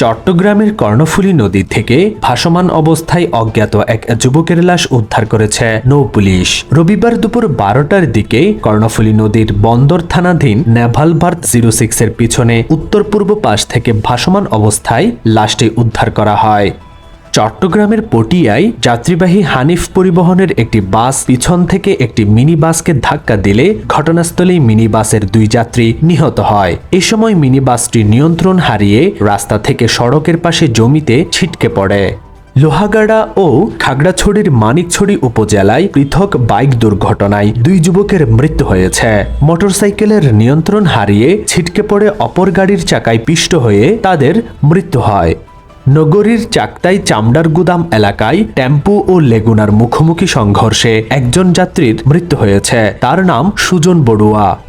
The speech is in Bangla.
চট্টগ্রামের কর্ণফুলী নদী থেকে ভাসমান অবস্থায় অজ্ঞাত এক যুবকের লাশ উদ্ধার করেছে নৌ পুলিশ। রবিবার দুপুর বারোটার দিকে কর্ণফুলী নদীর বন্দর থানাধীন নেভাল ভার্থ জিরো সিক্সের পিছনে উত্তর পূর্ব পাশ থেকে ভাসমান অবস্থায় লাশটি উদ্ধার করা হয়। চট্টগ্রামের পটিয়ায় যাত্রীবাহী হানিফ পরিবহনের একটি বাস পিছন থেকে একটি মিনি বাসকে ধাক্কা দিলে ঘটনাস্থলেই মিনি বাসের দুই যাত্রী নিহত হয়। এ সময় মিনি বাসটি নিয়ন্ত্রণ হারিয়ে রাস্তা থেকে সড়কের পাশে জমিতে ছিটকে পড়ে। লোহাগাড়া ও খাগড়াছড়ির মানিকছড়ি উপজেলায় পৃথক বাইক দুর্ঘটনায় দুই যুবকের মৃত্যু হয়েছে। মোটরসাইকেলের নিয়ন্ত্রণ হারিয়ে ছিটকে পড়ে অপর গাড়ির চাকায় পিষ্ট হয়ে তাদের মৃত্যু হয়। নগরীর চাকতাই চামড়ার গুদাম এলাকায় টেম্পু ও লেগুনার মুখোমুখি সংঘর্ষে একজন যাত্রীর মৃত্যু হয়েছে। তার নাম সুজন বড়ুয়া।